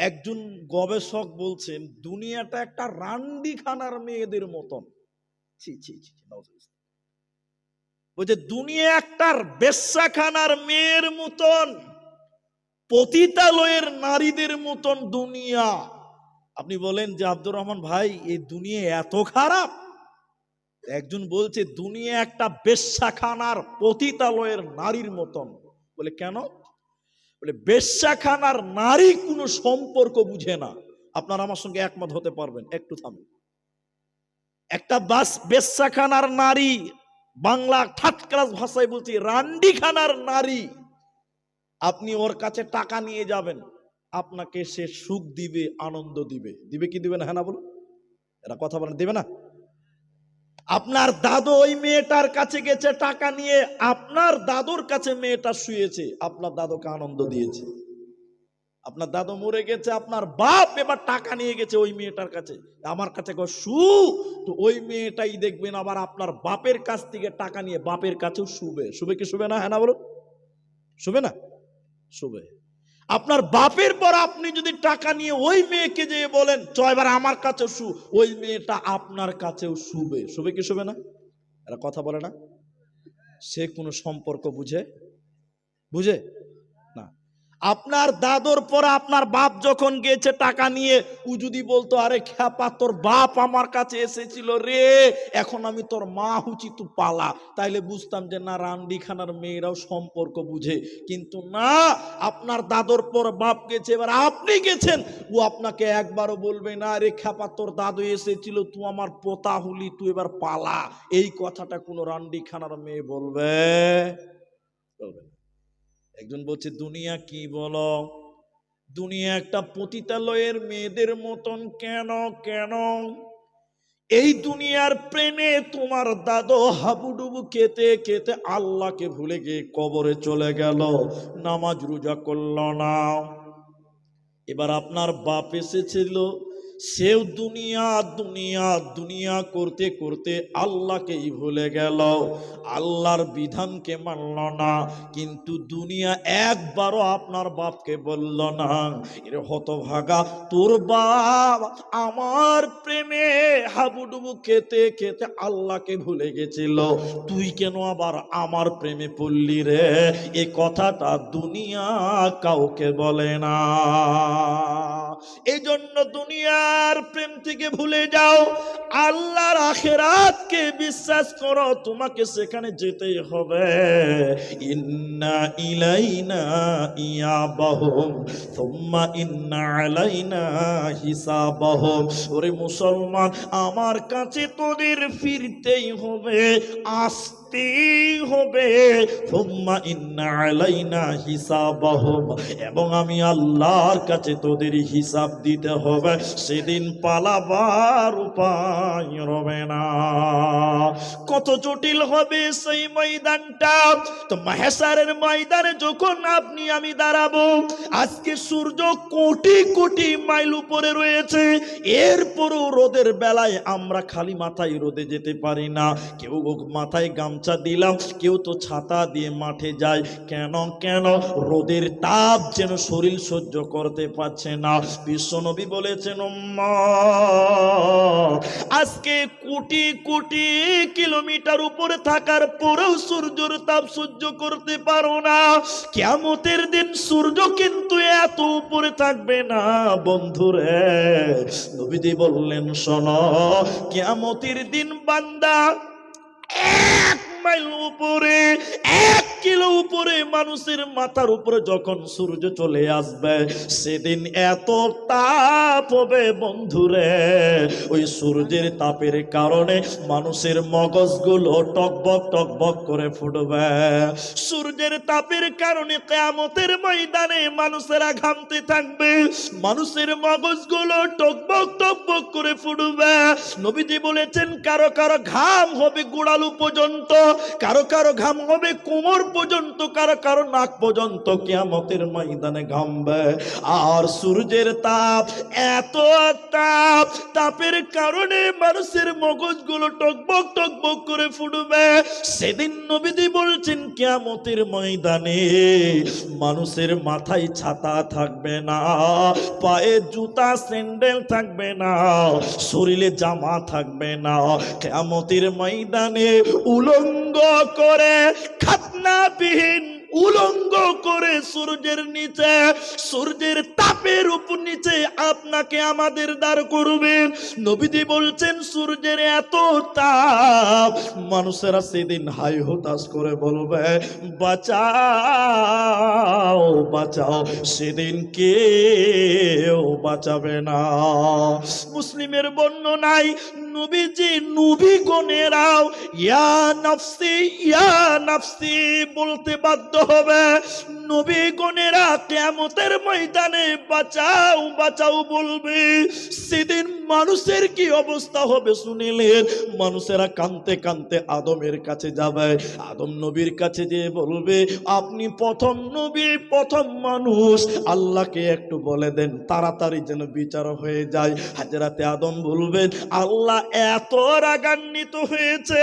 একজন গবেষক বলছেন, দুনিয়াটা একটা রান্ডিখানার মেয়েদের মতন। ছি ছি ছি বলছে, দুনিয়া একটার বেশ্যাখানার মেয়ের মতন, পতিতালয়ের নারীদের মতন দুনিয়া। আপনি বলেন যে, আব্দুর রহমান ভাই, এই দুনিয়া এত খারাপ? একজন বলছে, দুনিয়া একটা বেশ্যাখানার পতিতালয়ের নারীর মতন। বলে, কেন? বলে, বেশ্যাখানার নারী কোনো সম্পর্ক বুঝে না। আপনারা আমার সঙ্গে একমত হতে পারবেন। একটু থামুন। একটা বাস বেশ্যাখানার নারী, বাংলা থার্ড ক্লাস ভাষায় বলছি, রান্ডিখানার নারী, আপনি ওর কাছে টাকা নিয়ে যাবেন। আপনাকে সে সুখ দিবে, আনন্দ দিবে। দিবে কি দিবে না হ্যাঁ না বলুন? এরা কথা বলেন দিবে না? আপনার দাদু ওই মেয়েটার কাছে গেছে টাকা নিয়ে, আপনার দাদুর কাছে মেয়েটা শুয়েছে, আপনার দাদুকে আনন্দ দিয়েছে। আপনার দাদু মরে গেছে, আপনার বাপ এবার টাকা নিয়ে গেছে ওই মেয়েটার কাছে। আমার কাছে শু! তো ওই মেয়েটাই দেখবেন আবার আপনার বাপের কাছ থেকে টাকা নিয়ে বাপের কাছেও শুবে। শুবে কি শুবে না? হ্যাঁ না বলুন? শুবে না? শুবে। আপনার বাপের পর আপনি যদি টাকা নিয়ে ওই মেয়েকে যেয়ে বলেন চ এবার আমার কাছে শু। ওই মেয়েটা আপনার কাছেও শুবে। শুবে কি শুবে না? এরা কথা বলে না। সে কোনো সম্পর্ক বুঝে? বুঝে? আপনার দাদর পরে আপনার বাপ যখন গেছে টাকা নিয়ে, ও যদি বলতো, আরে খ্যাপা, তোর বাপ আমার কাছে এসেছিল রে, এখন আমি তোর মা হুচি তু পালা। তাইলে বুঝতাম যে, না, রান্ডিখানার মেয়েরাও সম্পর্ক বুঝে। কিন্তু না, আপনার দাদর পর বাপ গেছে, এবার আপনি গেছেন, ও আপনাকে একবারও বলবে না রে খ্যাপা, তোর দাদু এসেছিল তুই আমার পোতা হুলি তুই এবার পালা। এই কথাটা কোনো রান্ডিখানার মেয়ে বলবে? বলবে। একজন বলছে, দুনিয়া কি বলো? দুনিয়া একটা পতিতালয়ের মেয়েদের মতন কেন কেন? এই দুনিয়ার প্রেমে তোমার দাদু হাবুডুবু খেতে খেতে আল্লাহকে ভুলে গিয়ে কবরে চলে গেল, নামাজ রোজা করল না। এবার আপনার বাপ এসেছিল সেও দুনিয়া দুনিয়া দুনিয়া করতে করতে আল্লাহকেই ভুলে গেল। আল্লাহর বিধানকে মানল না, কিন্তু দুনিয়া একবারও আপনার বাপকে বলল না, এর হতভাগা, তোর বাপ আমার প্রেমে হাবুডুবু খেতে খেতে আল্লাহকে ভুলে গেছিল। তুই কেন আবার আমার প্রেমে পড়লি রে? এ কথাটা দুনিয়া কাউকে বলে না। এই জন্য দুনিয়ার প্রেম থেকে ভুলে যাও। আল্লাহর আখেরাতকে বিশ্বাস করো, তোমাকে সেখানে যেতেই হবে। ইন্না ইলাইনা ইয়াবাহুম থুম্মা ইন্না আলাইনা হিসাবাহুম। ওরে মুসলমান, আমার কাছে তোদের ফিরতেই হবে। আসতেই হবে। এবং আমি আল্লাহর কাছে তোদের হিসাব দিতে হবে। সেদিন পালাবার উপায় রবে না। কত জটিল হবে সেই ময়দানটা। তো মাহেসারের ময়দানে যখন আপনি, আমি দাঁড়াবো, আজকে সূর্য কোটি কোটি মাইল উপরে রয়েছে। এরপরও রোদের বেলায় আমরা খালি মাথায় রোদে যেতে পারি না। কেউ মাথায় গামছা দিলাম কেউ তো ছাতা দিয়ে মাঠে যায়। কেন কেন? রোদের তাপ যেন শরীর সহ্য করতে পারছে না। বিশ্বনবী বলেছেন "উম্মা, আজকে কোটি কোটি কিলোমিটার উপরে থাকার পরেও সূর্যের তাপ সহ্য করতে পারো না। কেমতের দিন সূর্য কিন্তু এত উপরে থাকবে না বন্ধুরে। নবীদি বললেন শোনো কেমতের দিন বান্দা মাইল উপরে। উপরে, মানুষের মাথার উপরে যখন সূর্য চলে আসবে, সেদিন এত তাপ হবে বন্ধুরে। ওই সূর্যের তাপের কারণে মানুষের মগজগুলো টকবক টকবক করে ফুটবে। সূর্যের তাপের কারণে কেয়ামতের ময়দানে মানুষেরা ঘামতে থাকবে। মানুষের মগজগুলো টকবক টকবক করে ফুটবে। নবীজি বলেছেন, কারও কারও ঘাম হবে গোড়ালু পর্যন্ত, কারও কারও ঘাম হবে কোমর পর্যন্ত। কারও কারও নাক পর্যন্ত কিয়ামতের ময়দানে ঘামবে। আর সূর্যের তাপ এত তাপ, তাপের কারণে মানুষের মগজগুলো টকবক টকবক করে ফুটবে। সেদিন নবীজি বলছেন, কিয়ামতের ময়দানে মানুষের মাথায় ছাতা থাকবে না, পায়ে জুতা, স্যান্ডেল থাকবে না, শরীরে জামা থাকবে না। কেমতির ময়দানে উলঙ্গ করে খাতনাবিহীন উলঙ্গ করে সূর্যের নিচে, সূর্যের তাপের উপর নিচে আপনাকে আমাদের দাঁড় করবেন। নবীজি বলছেন, সূর্যের এত তাপ, মানুষেরা সেদিন হাই হতাশ করে বলবে, বাঁচাও বাঁচাও, সেদিন কেউ বাঁচাবে না। মুসলিমের বর্ণনায় নবীজি নবী গণেরাও ইয়া নফসি ইয়া নফসি বলতে বাধ্য হবে। নবী গণেরা কেমতের ময়দানে বাঁচাও বাঁচাও বলবে। সেদিন মানুষের কি অবস্থা হবে শুনিলেন? মানুষেরা কানতে কানতে আদমের কাছে যাবে। আদম নবীর কাছে যে বলবে, আপনি প্রথম নবী, প্রথম মানুষ। আল্লাহকে একটু বলে দেন, তাড়াতাড়ি যেন বিচার হয়ে যায়। হাজরাতে আদম বলবেন, আল্লাহ এত রাগান্বিত হয়েছে,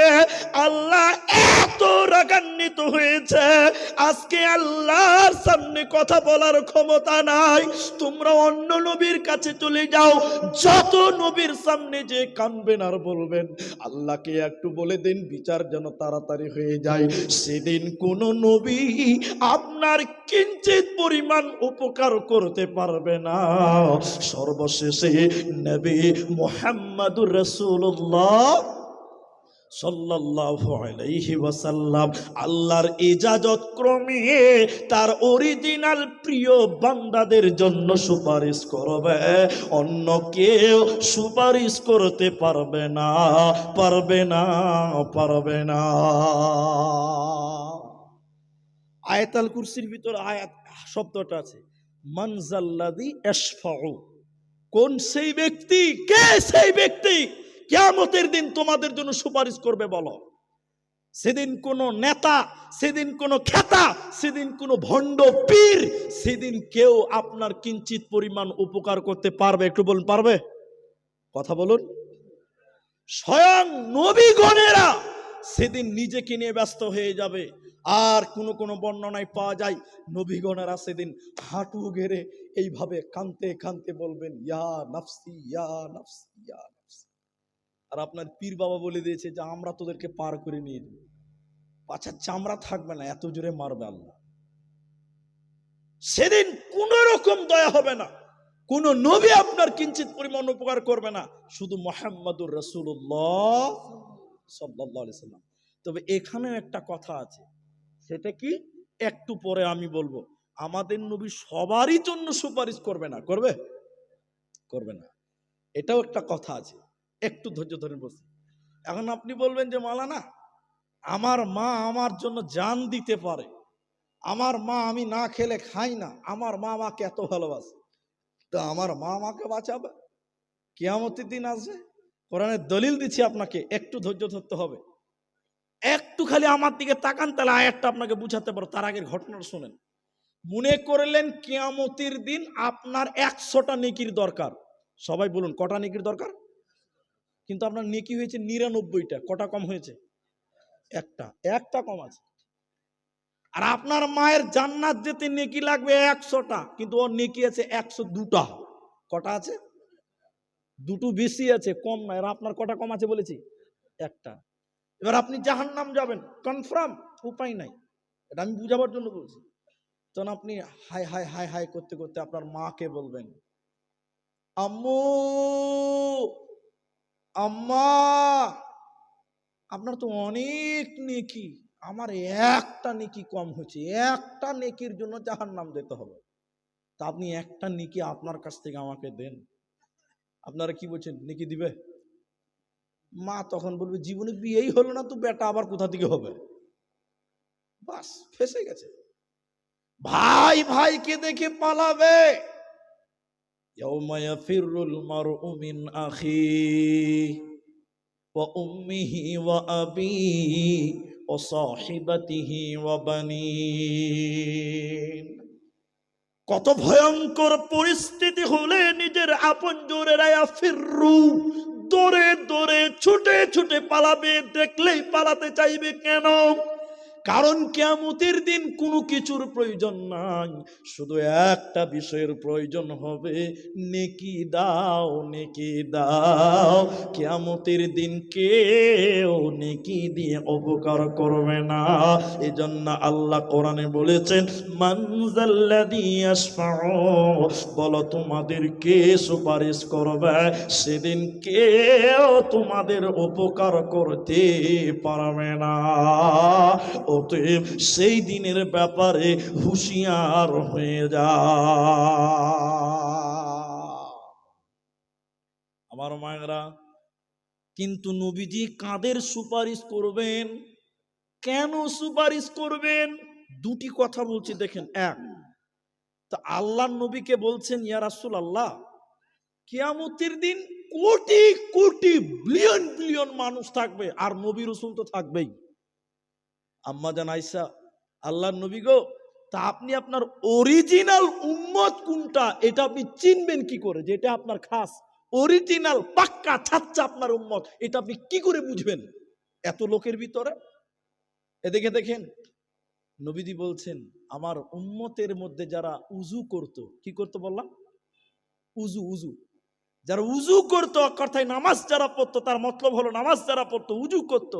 আল্লাহ এত রাগান্বিত হয়েছে আজকে আল্লাহর সামনে কথা বলার ক্ষমতা নাই। তোমরা অন্য নবীর কাছে চলে যাও, যত নবীর সামনে যে কানবেন আর বলবেন। আল্লাহকে একটু বলে দিন, বিচার যেন তাড়াতাড়ি হয়ে যায়। সেদিন কোন নবী আপনার কিঞ্চিত পরিমাণ উপকার করতে পারবে না। সর্বশেষে নবী মোহাম্মদুর রসুল্লাহ সাল্লাল্লাহু আলাইহি আল্লাহর ইজাজত ক্রমে তার অরিজিনাল প্রিয় বান্দাদের জন্য সুপারিশ করবে। অন্য কেউ সুপারিশ করতে পারবে না পারবে না পারবে না। আয়াতাল কুরসির ভিতর আয়াত, শব্দটা আছে মানজাল্লাদি এসফাউ কোন সেই ব্যক্তি, কে সেই ব্যক্তি কিয়ামতের দিন তোমাদের জন্য সুপারিশ করবে, বলো। সেদিন কোন নেতা, সেদিন কোন খেতা, সেদিন কোন ভণ্ড পীর, সেদিন কেউ আপনার কিঞ্চিত পরিমাণ উপকার করতে পারবে। একটু বলুন, পারবে? কথা বলুন। স্বয়ং নবীগণেরা সেদিন নিজেকে নিয়ে ব্যস্ত হয়ে যাবে। আর কোনো কোনো বর্ণনায় পাওয়া যায়, নবীগণেরা সেদিন হাঁটু ঘেরে এইভাবে কানতে কানতে বলবেন, ইয়া নাফসি ইয়া নাফসি। আর আপনার পীর বাবা বলে দিয়েছে যে, আমরা তোদেরকে পার করে নিয়ে দেবো পাছার চামড়া থাকবে না, এত জোরে মারবে আল্লাহ। সেদিন কোন রকম দয়া হবে না, কোন নবী আপনার কিঞ্চিত পরিমাণ উপকার করবে না, শুধু মোহাম্মদুর রসুল্লাহ তবে এখানেও একটা কথা আছে, সেটা কি? একটু পরে আমি বলব, আমাদের নবী সবারই জন্য সুপারিশ করবে না, করবে? করবে না। এটাও একটা কথা আছে একটু ধৈর্য ধরে বসে। এখন আপনি বলবেন যে মালানা আমার মা আমার জন্য জান দিতে পারে। আমার মা আমি না খেলে খাই না। আমার মা আমাকে এত ভালোবাসে। তো আমার মা আমাকে বাঁচাবে? কেয়ামতের দিন আসবে। কোরআনের দলিল দিচ্ছি আপনাকে, একটু ধৈর্য ধরতে হবে। একটু খালি আমার দিকে তাকান, তাহলে আয়াতটা আপনাকে বুঝাতে পারো তার আগের ঘটনাটা শোনেন। মনে করলেন কেয়ামতির দিন আপনার একশোটা নেকির দরকার। সবাই বলুন, কটা নেকির দরকার? কিন্তু আপনার নেকি হয়েছে নিরানব্বইটা, কটা কম হয়েছে? একটা একটা কম আছে। আর আপনার মায়ের জান্নাত যেতে নেকি লাগবে একশোটা, কিন্তু ওর নেকি আছে একশো দুটা কটা আছে? দুটো বেশি আছে, কম নয় আর আপনার কটা কম আছে বলেছি? একটা। এবার আপনি জাহান নাম যাবেন। কনফার্ম? উপায় নাই। এটা আমি বুঝাবার জন্য বলছি। তখন আপনি হাই হাই হাই হাই করতে করতে আপনার মাকে বলবেন, আম্মু আম্মা, আপনার তো অনেক নেকি। আমার একটা নেকি কম হচ্ছে একটা নেকির জন্য জাহান নাম যেতে হবে। তা আপনি একটা নেকি আপনার কাছ থেকে আমাকে দেন। আপনারা কি বলছেন? নেকি দিবে? মা তখন বলবে, জীবনে বিয়েই হলো না তো, বেটা আবার কোথা থেকে হবে? বাস, ফেসে গেছে। ভাই ভাইকে দেখে পালাবে। يوم يفر المرء من أخيه وأمه وأبيه وصاحبته وبنين কত ভয়ঙ্কর পরিস্থিতি হলে নিজের আপন জোরেরা ফিররু দৌড়ে দৌড়ে ছুটে ছুটে পালাবে দেখলেই পালাতে চাইবে কেন কারণ কেয়ামতের দিন কোনো কিছুর প্রয়োজন নাই। শুধু একটা বিষয়ের প্রয়োজন হবে, নেকি দাও নেকি দাও। কেয়ামতের দিন কেউ নেকি দিয়ে উপকার করবে না। এজন্য আল্লাহ কোরআনে বলেছেন বলো তোমাদের কে সুপারিশ করবে? সেদিন কেউ তোমাদের উপকার করতে পারবে না। অতএব সেই দিনের ব্যাপারে হুঁশিয়ার হয়ে যা। আমার মায়েরা, কিন্তু নবীজি কাদের সুপারিশ করবেন? কেন সুপারিশ করবেন? দুটি কথা বলছি, দেখেন, এক, তা আল্লাহ নবীকে বলছেন, ইয়া রাসূল আল্লাহ কিয়ামতের দিন কোটি কোটি বিলিয়ন বিলিয়ন মানুষ থাকবে, আর নবী রসুল তো থাকবেই। আম্মা জান আয়সা আল্লাহর নবী গো, তা আপনি আপনার অরিজিনাল উম্মত কোনটা? এটা আপনি চিনবেন কি করে যে এটা আপনার খাস? অরিজিনাল পাক্কা ছাচ্চা আপনার উম্মত, এটা আপনি কি করে বুঝবেন? এত লোকের ভিতরে? এদিকে দেখেন, নবীজি বলছেন, আমার উম্মতের মধ্যে যারা উজু করত, কি করতো বললাম? উজু উজু যারা উজু করতো কথায় নামাজ যারা পড়তো, তার মতলব হলো নামাজ যারা পড়তো উজু করতো।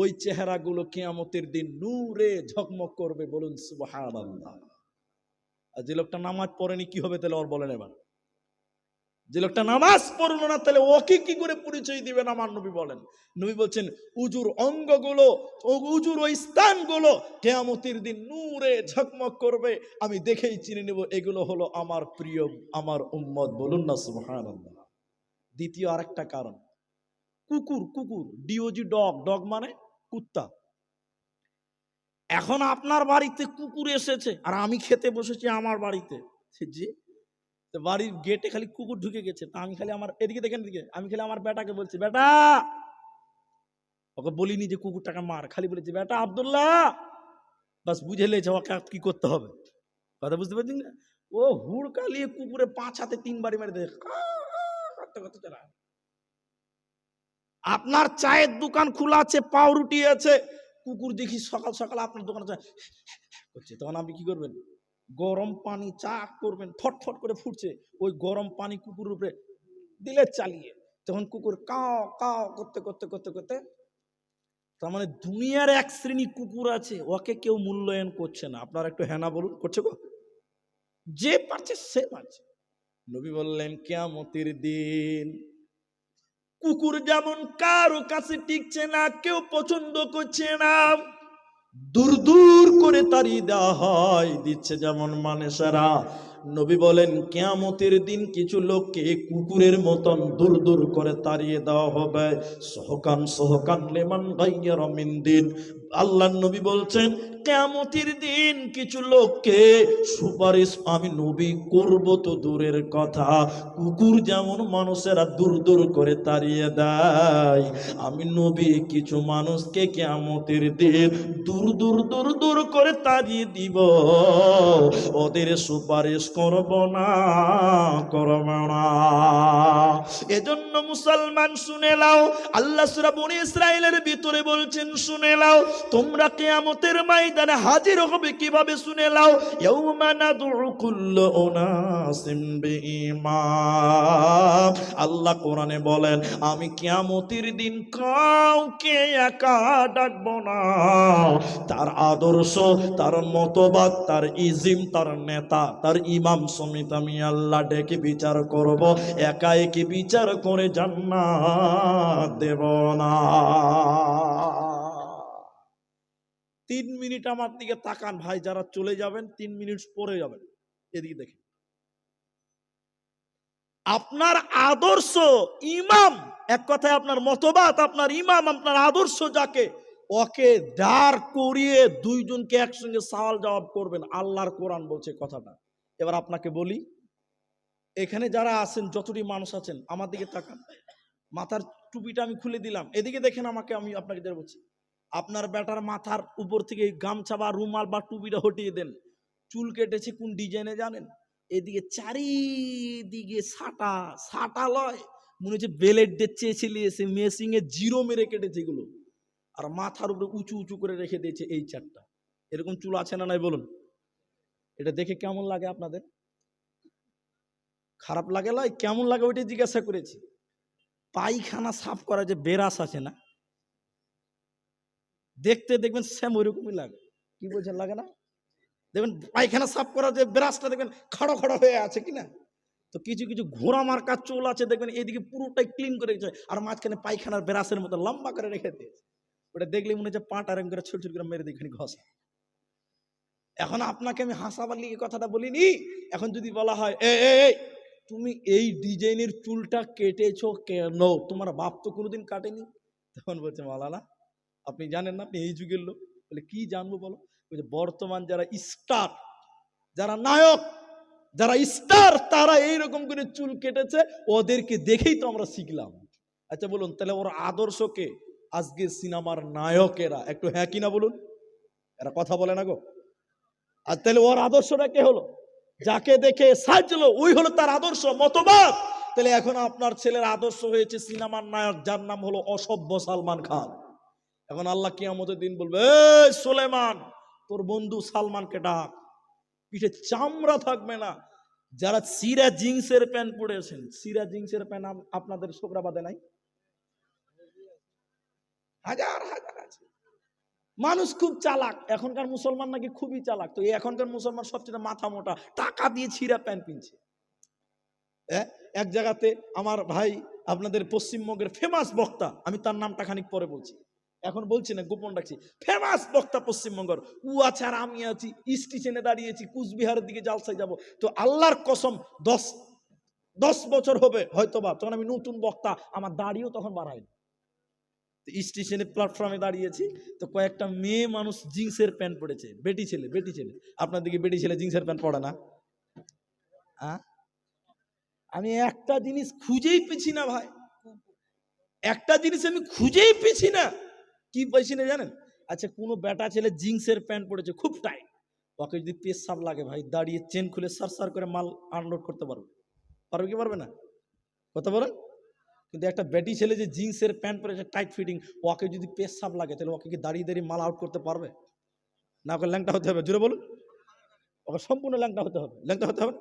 ওই চেহারাগুলো কেয়ামতের দিন নূরে ঝকমক করবে, বলুন সুবহানাল্লাহ। আর যে লোকটা নামাজ পড়েনি, কি হবে তাহলে ওর বলেন এবার? যে লোকটা নামাজ পড়ল না, তাহলে ওকে কি করে পরিচয় দিবেন আমার নবী বলেন? নবী বলছেন, উজুর অঙ্গগুলো উজুর ওই স্থানগুলো কেয়ামতির দিন নূরে ঝকমক করবে। আমি দেখেই চিনে নেব, এগুলো হলো আমার প্রিয়, আমার উম্মত, বলুন না সুবহানাল্লাহ। দ্বিতীয় আরেকটা কারণ, কুকুর কুকুর ডিওজি ডগ ডগ মানে? কুত্তা। এখন আপনার বাড়িতে কুকুর এসেছে, আর আমি খেতে বসেছি আমার বাড়িতে। তো বাড়ির গেটে খালি কুকুর ঢুকে গেছে, তা আমি খালি আমার, এদিকে দেখেন, এদিকে। আমি খালি আমার বেটাকে বলছি বেটা ওকে বলিনি যে কুকুরটাকে মার, খালি বলেছি বেটা আবদুল্লাহ! বাস বুঝে লেছে ওকে কি করতে হবে। কথা বুঝতে পারছি না ও হুড়কালিয়ে কুকুরে পাঁচ হাতে তিন বাড়ি মেরে দেয়। করতে করতে আপনার চায়ের দোকান খোলা আছে, পাউরুটি আছে। কুকুর দেখি সকাল সকাল আপনার দোকানে করছে তখন আপনি কি করবেন? গরম পানি চা করবেন ফটফট করে ফুটছে। ওই গরম পানি কুকুরের উপরে দিলে চালিয়ে। তখন কুকুর কাও কাও করতে করতে করতে করতে, তার মানে দুনিয়ার এক শ্রেণি কুকুর আছে, ওকে কেউ মূল্যায়ন করছে না। আপনারা একটু হ্যানা বলুন, করছে গো। যে পারছে, সে পারছে। নবী বললেন, কেয়ামতের দিন কুকুর যেমন কারও কাছে টিকছে না, কেউ পছন্দ করছে না। দূর দূর করে তাড়িয়ে দেওয়া হয়, দিচ্ছে যেমন মানুষেরা। নবী বলেন, কেয়ামতের দিন কিছু লোককে কুকুরের মতন দূর দূর করে তাড়িয়ে দেওয়া হবে। সহকান সহকান লেমান গাইয়ার মিন দিন। আল্লাহ নবী বলছেন, কেয়ামতের দিন কিছু লোককে সুপারিশ আমি নবী করব তো দূরের কথা। কুকুর যেমন মানুষেরা দূর দূর করে তাড়িয়ে দেয়, আমি নবী কিছু মানুষকে কেয়ামতের দিন দূর দূর দূর দূর করে তাড়িয়ে দিব। ওদের সুপারিশ করব না করব না। এজন্য মুসলমান শুনে লাও আল্লাহ সূরা বনি ইসরাইলের ভিতরে বলছেন, শুনে লাও তোমরা কিয়ামতের ময়দানে হাজির হবে কীভাবে শুনে লাও আল্লাহ কোরআনে বলেন, আমি কিয়ামতের দিন কাউকে একা ডাকবো না। তার আদর্শ, তার মতবাদ, তার ইজিম, তার নেতা, তার ইমাম সমিত আমি আল্লাহ ডেকে বিচার করব। একা একে বিচার করে জান্নাত দেব না। তিন মিনিট আমার দিকে তাকান। ভাই, যারা চলে যাবেন, তিন মিনিট পরে যাবেন। এদিকে দেখেন। আপনার আদর্শ ইমাম, এক কথায় আপনার মতবাদ, আপনার ইমাম, আপনার আদর্শ যাকে, ওকে দাঁড় করিয়ে দুইজনকে একসঙ্গে সওয়াল জবাব করবেন। আল্লাহর কোরআন বলছে কথাটা। এবার আপনাকে বলি, এখানে যারা আছেন, যতটি মানুষ আছেন, আমার দিকে তাকান। মাথার টুপিটা আমি খুলে দিলাম। এদিকে দেখেন আমাকে, আমি আপনাকে যেটা বলছি আপনার বেটার মাথার উপর থেকে গামছা বা রুমাল বা টুপিটা হটিয়ে দেন। চুল কেটেছে কোন ডিজাইনে জানেন? এদিকে চারিদিকে সাটা সাটা লয়। মনে হচ্ছে বেলেট দিয়ে চেয়েছিলি এসে মেসিং এ জিরো মেরে কেটেছে এগুলো। আর মাথার উপরে উঁচু উঁচু করে রেখে দিয়েছে এই চারটা। এরকম চুল আছে না নাই বলুন? এটা দেখে কেমন লাগে আপনাদের? খারাপ লাগে লয়? কেমন লাগে ওইটাই জিজ্ঞাসা করেছি। পায়খানা সাফ করা যে বেরাস আছে না? দেখতে দেখবেন সেম ওইরকমই লাগে। কি বলছেন লাগে না? দেখবেন পায়খানা সাফ করা যে ব্রাশটা দেখবেন খাড়ো খাড়ো হয়ে আছে কি না? তো কিছু কিছু ঘোড়া মার্কা চুল আছে দেখবেন এদিকে পুরোটাই ক্লিন করে রেখেছে আর মাঝখানে পায়খানার ব্রাশের মতো লম্বা করে রেখে দিয়েছে। ওটা দেখলে মনে হচ্ছে পাটা এরকম করে ছোট ছোট করে মেরে দিয়ে ঘষা। এখন আপনাকে আমি হাসাবার লিগে কথাটা বলিনি। এখন যদি বলা হয় এ এই, তুমি এই ডিজাইনের চুলটা কেটেছো কেন? তোমার বাপ তো কোনোদিন কাটেনি? তখন বলছে মালালা আপনি জানেন না, আপনি এই যুগের লোক। বলে, কি জানব বলো? বলছে, বর্তমান যারা স্টার যারা নায়ক, যারা স্টার তারা এইরকম করে চুল কেটেছে, ওদেরকে দেখেই তো আমরা শিখলাম। আচ্ছা বলুন, তাহলে ওর আদর্শকে আজকে সিনেমার নায়কেরা। একটু হ্যাঁ কিনা বলুন? এরা কথা বলে না গো। আর তাহলে ওর আদর্শটা কে হলো? যাকে দেখে সাজলো, ওই হলো তার আদর্শ, মতবাদ। তাহলে এখন আপনার ছেলের আদর্শ হয়েছে সিনেমার নায়ক, যার নাম হলো অসভ্য সালমান খান। এখন আল্লাহ কিয়ামতের দিন বলবে সুলেমান তোর বন্ধু সালমানকে ডাক। পিঠে চামড়া থাকবে না। যারা সিরা জিন্সের প্যান্ট পরেছেন সিরা জিন্সের প্যান্ট আপ- আপনাদের শোকরা বাদে নাই? হাজার হাজার আছে। মানুষ খুব চালাক। এখনকার মুসলমান নাকি খুবই চালাক। তো এখনকার মুসলমান সবচেয়ে মাথা মোটা। টাকা দিয়ে ছিঁড়া প্যান্ট কিনছে এক জায়গাতে আমার ভাই আপনাদের পশ্চিমবঙ্গের ফেমাস বক্তা, আমি তার নামটা খানিক পরে বলছি। এখন বলছি না, গোপন রাখছি। ফেমাস বক্তা পশ্চিমবঙ্গের। আছে আর আমি আছি স্টেশনে দাঁড়িয়েছি কুচবিহারের দিকে জালসায় যাব। তো আল্লাহর কসম, দশ দশ বছর হবে হয়তোবা, তখন আমি নতুন বক্তা, আমার দাড়িও তখন বাড়ায়নি তো স্টেশনে প্ল্যাটফর্মে দাঁড়িয়েছি তো কয়েকটা মেয়ে মানুষ জিন্সের প্যান্ট পরেছে, বেটি ছেলে বেটি ছেলে। আপনার দিকে বেটি ছেলে জিন্সের প্যান্ট পরে না? আমি একটা জিনিস খুঁজেই পেছি না ভাই। একটা জিনিস আমি খুঁজেই পেছি না। কি পেছি না জানেন? আচ্ছা কোনো বেটা ছেলে জিন্সের প্যান্ট পরেছে, খুব টাইট। ওকে যদি পেশাব লাগে ভাই, দাঁড়িয়ে চেন খুলে সার করে মাল আনলোড করতে পারবে। পারবে কি পারবে না? কথা বলেন? কিন্তু একটা ব্যাটি ছেলে যে জিন্সের প্যান্ট পরেছে টাইট ফিটিং ওকে যদি পেশাব লাগে, তাহলে ওকে কি দাঁড়িয়ে দাঁড়িয়ে মাল আউট করতে পারবে? না ওকে ল্যাংটা হতে হবে জুড়ে বলুন। ওকে সম্পূর্ণ ল্যাংটা হতে হবে। ল্যাংটা হতে হবে?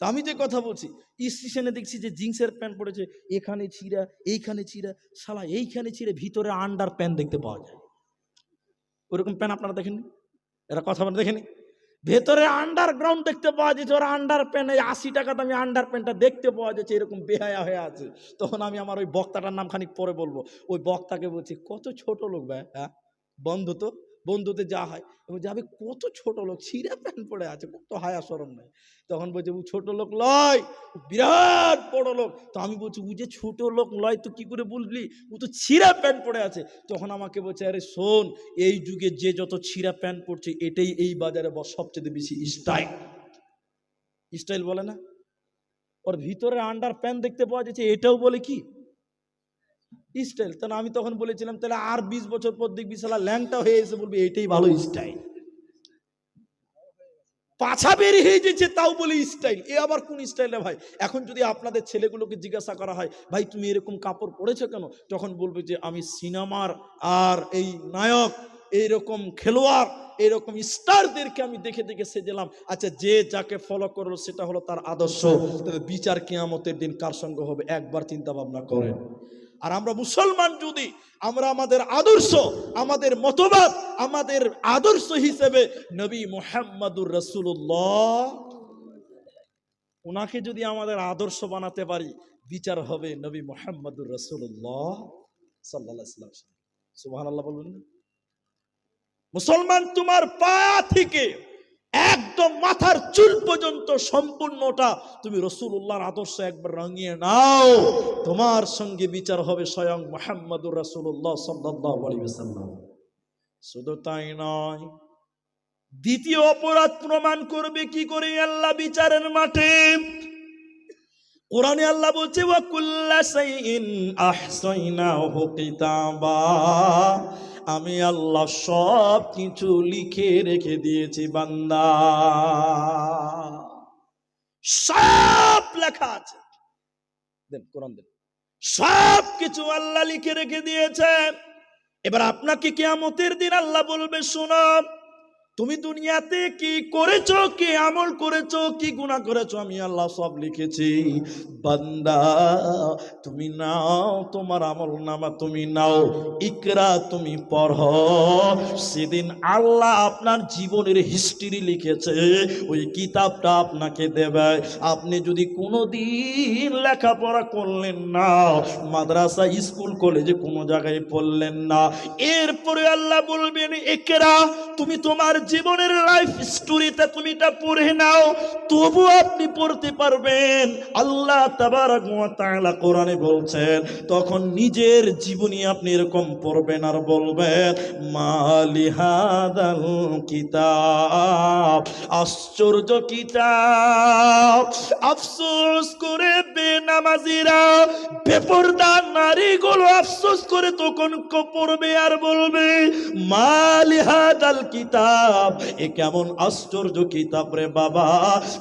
তা আমি যে কথা বলছি স্টেশনে দেখছি যে জিন্সের প্যান্ট পড়েছে এখানে ছিঁড়া, এইখানে ছিঁড়া, শালা এইখানে ছিঁড়ে ভিতরে আন্ডার প্যান্ট দেখতে পাওয়া যায়। ওরকম প্যান্ট আপনারা দেখেননি? এরা কথা বলে দেখেনি ভেতরে আন্ডারগ্রাউন্ড দেখতে পাওয়া যাচ্ছে ওরা আন্ডার প্যান্ট এই আশি টাকা দামি আন্ডার প্যান্টটা দেখতে পাওয়া যাচ্ছে, এরকম বেহায়া হয়ে আছে। তখন আমি আমার ওই বক্তাটার নাম খানিক পরে বলব। ওই বক্তাকে বলছি, কত ছোট লোক ভাই হ্যাঁ? বন্ধু তো? বন্ধুতে যা হয় এবং যাবে কত ছোট লোক ছিঁড়া প্যান্ট পরে আছে, কত হায়া সরম নাই। তখন বলছে, ও ছোট লোক লয় বিরাট বড় লোক। তো আমি বলছি, ও যে ছোট লোক লয়, তো কি করে বললি ও তো ছিঁড়া প্যান্ট পরে আছে। তখন আমাকে বলছে, আরে শোন, এই যুগে যে যত ছিঁড়া প্যান্ট পরছে, এটাই এই বাজারে সবচেয়ে বেশি স্টাইল স্টাইল বলে না? ওর ভিতরে আন্ডার প্যান্ট দেখতে পাওয়া যাচ্ছে, এটাও বলে কি? স্টাইল তাহলে আমি তখন বলেছিলাম, তাহলে আর বিশ বছর পর দেখবি সালা ল্যাংটা হয়ে এসে বলবি এটাই ভালো স্টাইল পাছা বেরিয়ে হয়ে যেছে তাও বলে স্টাইল এ আবার কোন স্টাইলে ভাই? এখন যদি আপনাদের ছেলেগুলোকে জিজ্ঞাসা করা হয়, ভাই, তুমি এরকম কাপড় পরেছো কেন? তখন বলবে যে, আমি সিনেমার আর এই নায়ক, এইরকম খেলোয়াড় এরকম স্টারদেরকে আমি দেখে দেখে সেজেলাম। আচ্ছা যে যাকে ফলো করল, সেটা হলো তার আদর্শ। তবে বিচার কেয়ামতের দিন কার সঙ্গে হবে? একবার চিন্তা ভাবনা করেন। আর আমরা মুসলমান যদি, আমরা আমাদের আদর্শ, আমাদের মতবাদ, আমাদের আদর্শ হিসেবে নবী মোহাম্মদুর রসুল্লাহ ওনাকে যদি আমাদের আদর্শ বানাতে পারি, বিচার হবে নবী মোহাম্মদুর রসুল্লাহ সাল্লাহ সুবাহ আল্লাহ বলবেন মুসলমান তোমার পায়া থেকে একদম মাথার চুল পর্যন্ত সম্পূর্ণটা তুমি রসুল্লাহর আদর্শ একবার রঙিয়ে নাও। তোমার সঙ্গে বিচার হবে স্বয়ং মোহাম্মদুর রসুল্লাহ সাল্লাহ শুধু তাই নয়, দ্বিতীয় অপরাধ প্রমাণ করবে কি করে আল্লাহ বিচারের মাঠে? কোরআনে আল্লাহ বলছে, ওয়া কুল্লা শাইইন আহসাইনাহু কিতাবা। আমি আল্লাহ সব কিছু লিখে রেখে দিয়েছি, বান্দা। সব লেখা আছে। দেন, কোরআন দেন। সব কিছু আল্লাহ লিখে রেখে দিয়েছে। এবার আপনাকে কেয়ামতের দিন আল্লাহ বলবে, শোনো তুমি দুনিয়াতে কি করেছ, কি আমল করেছ, কি গুনাহ করেছ? আমি আল্লাহ সব লিখেছি। বান্দা, তুমি নাও তোমার আমল নামা, তুমি নাও, ইকরা তুমি পড়ো। সেদিন আল্লাহ আপনার জীবনের হিস্ট্রি লিখেছে, ওই কিতাবটা আপনাকে দেবে। আপনি যদি কোনো দিন লেখাপড়া করলেন না, মাদ্রাসা, স্কুল, কলেজে কোনো জায়গায় পড়লেন না, এরপরে আল্লাহ বলবেন একেরা তুমি তোমার জীবনের লাইফ স্টোরিতে তুমি এটা পড়ে নাও তবু আপনি পড়তে পারবেন। আল্লাহ তাআলা কোরআনে বলছেন, তখন নিজের জীবনী আপনি এরকম পড়বেন আর বলবেন, মালি হাদাল কিতাব। আশ্চর্য কিতাব। আফসোস করে বেনামাজিরা, বেপরদা নারীগুলো আফসোস করে তখন পড়বে আর বলবে, মালি হাদাল কিতাব? এ কেমন আশ্চর্য কিতাব রে বাবা।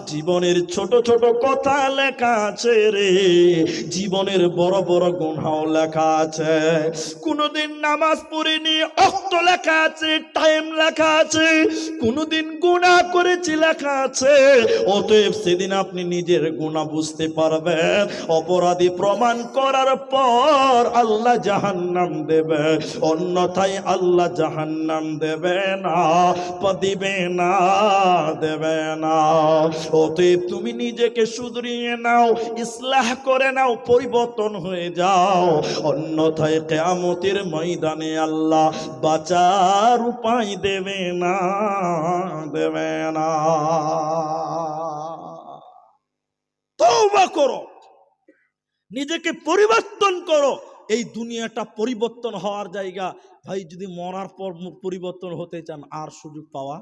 জীবনের ছোট ছোট কথা লেখা আছে রে। জীবনের বড় বড় গুণাও লেখা আছে। কোনদিন নামাজ পড়িনি, অক্ত লেখা আছে, টাইম লেখা আছে। কোনদিন গুণা করেছি লেখা আছে। অতএব সেদিন আপনি নিজের গুণা বুঝতে পারবেন। অপরাধী প্রমাণ করার পর আল্লাহ জাহান্নাম দেবে। অন্যথায় আল্লাহ জাহান্নাম দেবে না। দিবে না, দেবে না। অতএব তুমি নিজেকে শুধরিয়ে নাও, ইসলাহ করে নাও, পরিবর্তন হয়ে যাও। অন্যথায় কেয়ামতের ময়দানে আল্লাহ বাঁচার উপায় দেবে না দেবে না। তওবা করো। নিজেকে পরিবর্তন করো। এই দুনিয়াটা পরিবর্তন হওয়ার জায়গা। ভাই, যদি মরার পর পরিবর্তন হতে চান, আর সুযোগ পাওয়া